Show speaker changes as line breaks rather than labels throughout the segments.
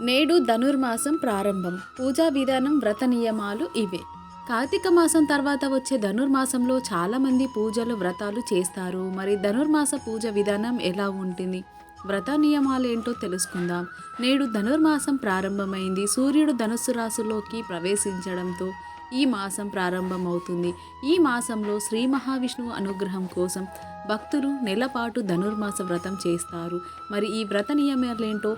నేడు ధనుర్మాసం ప్రారంభం. పూజా విధానం వ్రత నియమాలు ఇవే. కార్తీక మాసం తర్వాత వచ్చే ధనుర్మాసంలో చాలామంది పూజలు వ్రతాలు చేస్తారు. మరి ధనుర్మాస పూజ విధానం ఎలా ఉంటుంది? వ్రత నియమాలు ఏంటో తెలుసుకుందాం. నేడు ధనుర్మాసం ప్రారంభమైంది. సూర్యుడు ధనుస్సు రాశిలోకి ప్రవేశించడంతో ఈ మాసం ప్రారంభమవుతుంది. ఈ మాసంలో శ్రీ మహావిష్ణువు అనుగ్రహం కోసం భక్తులు నెలపాటు ధనుర్మాస వ్రతం చేస్తారు. మరి ఈ వ్రత నియమాలేంటో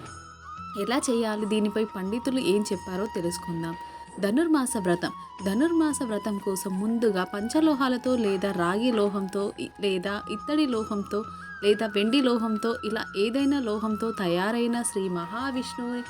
ఎలా చేయాలి? దీనిపై పండితులు ఏం చెప్పారో తెలుసుకుందాం. ధనుర్మాస వ్రతం. ధనుర్మాస వ్రతం కోసం ముందుగా పంచలోహాలతో లేదా రాగి లోహంతో లేదా ఇత్తడి లోహంతో లేదా వెండి లోహంతో ఇలా ఏదైనా లోహంతో తయారైన శ్రీ మహావిష్ణువు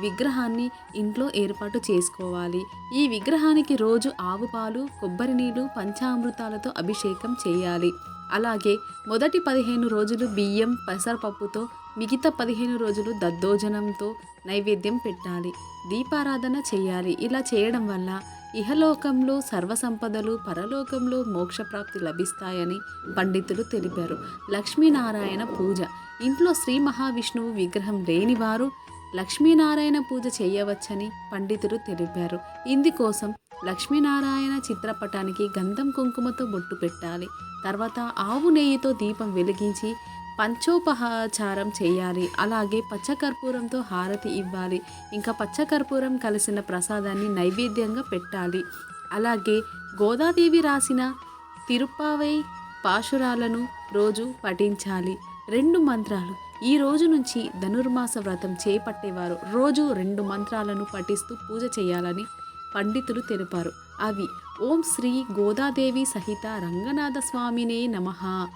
విగ్రహాన్ని ఇంట్లో ఏర్పాటు చేసుకోవాలి. ఈ విగ్రహానికి రోజు ఆవు పాలు కొబ్బరి నీళ్ళు పంచామృతాలతో అభిషేకం చేయాలి. అలాగే మొదటి పదిహేను రోజులు బియ్యం పెసరపప్పుతో మిగతా పదిహేను రోజులు దద్దోజనంతో నైవేద్యం పెట్టాలి. దీపారాధన చేయాలి. ఇలా చేయడం వల్ల ఇహలోకంలో సర్వసంపదలు పరలోకంలో మోక్షప్రాప్తి లభిస్తాయని పండితులు తెలిపారు. లక్ష్మీనారాయణ పూజ. ఇంట్లో శ్రీ మహావిష్ణువు విగ్రహం లేనివారు లక్ష్మీనారాయణ పూజ చేయవచ్చని పండితులు తెలిపారు. ఇందుకోసం లక్ష్మీనారాయణ చిత్రపటానికి గంధం కుంకుమతో బొట్టు పెట్టాలి. తర్వాత ఆవు నెయ్యితో దీపం వెలిగించి పంచోపహాచారం చేయాలి. అలాగే పచ్చకర్పూరంతో హారతి ఇవ్వాలి. ఇంకా పచ్చకర్పూరం కలిసిన ప్రసాదాన్ని నైవేద్యంగా పెట్టాలి. అలాగే గోదాదేవి రాసిన తిరుప్పావై పాశురాలను రోజు పఠించాలి. రెండు మంత్రాలు. ఈ రోజు నుంచి ధనుర్మాస వ్రతం చేపట్టేవారు. రోజు రెండు మంత్రాలను పఠిస్తూ పూజ చేయాలని పండితులు తెలిపారు. అవి ఓం శ్రీ గోదాదేవి సహిత రంగనాథ స్వామినే నమః.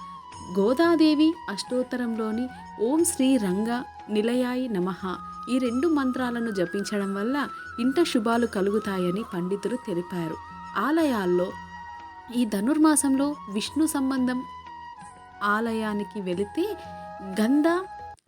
గోదాదేవి అష్టోత్తరంలోని ఓం శ్రీ రంగ నిలయాయి నమః. ఈ రెండు మంత్రాలను జపించడం వల్ల ఇంట శుభాలు కలుగుతాయని పండితులు తెలిపారు. ఆలయాల్లో ఈ ధనుర్మాసంలో విష్ణు సంబంధం ఆలయానికి వెళితే గంధ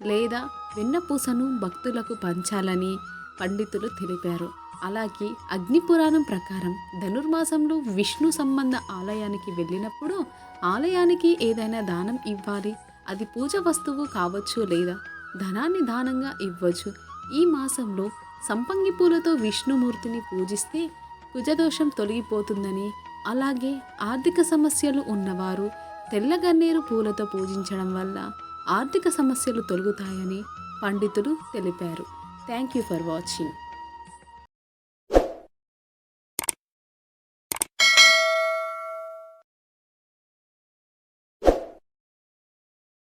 లేదా వెన్నపూసను భక్తులకు పంచాలని పండితులు తెలిపారు. అలాగే అగ్నిపురాణం ప్రకారం ధనుర్మాసంలో విష్ణు సంబంధ ఆలయానికి వెళ్ళినప్పుడు ఆలయానికి ఏదైనా దానం ఇవ్వాలి. అది పూజ వస్తువు కావచ్చు లేదా ధనాన్ని దానంగా ఇవ్వచ్చు. ఈ మాసంలో సంపంగి పూలతో విష్ణుమూర్తిని పూజిస్తే కుజదోషం తొలగిపోతుందని అలాగే ఆర్థిక సమస్యలు ఉన్నవారు తెల్లగన్నేరు పూలతో పూజించడం వల్ల ఆర్థిక సమస్యలు తొలగుతాయని పండితులు తెలిపారు. Thank you for watching.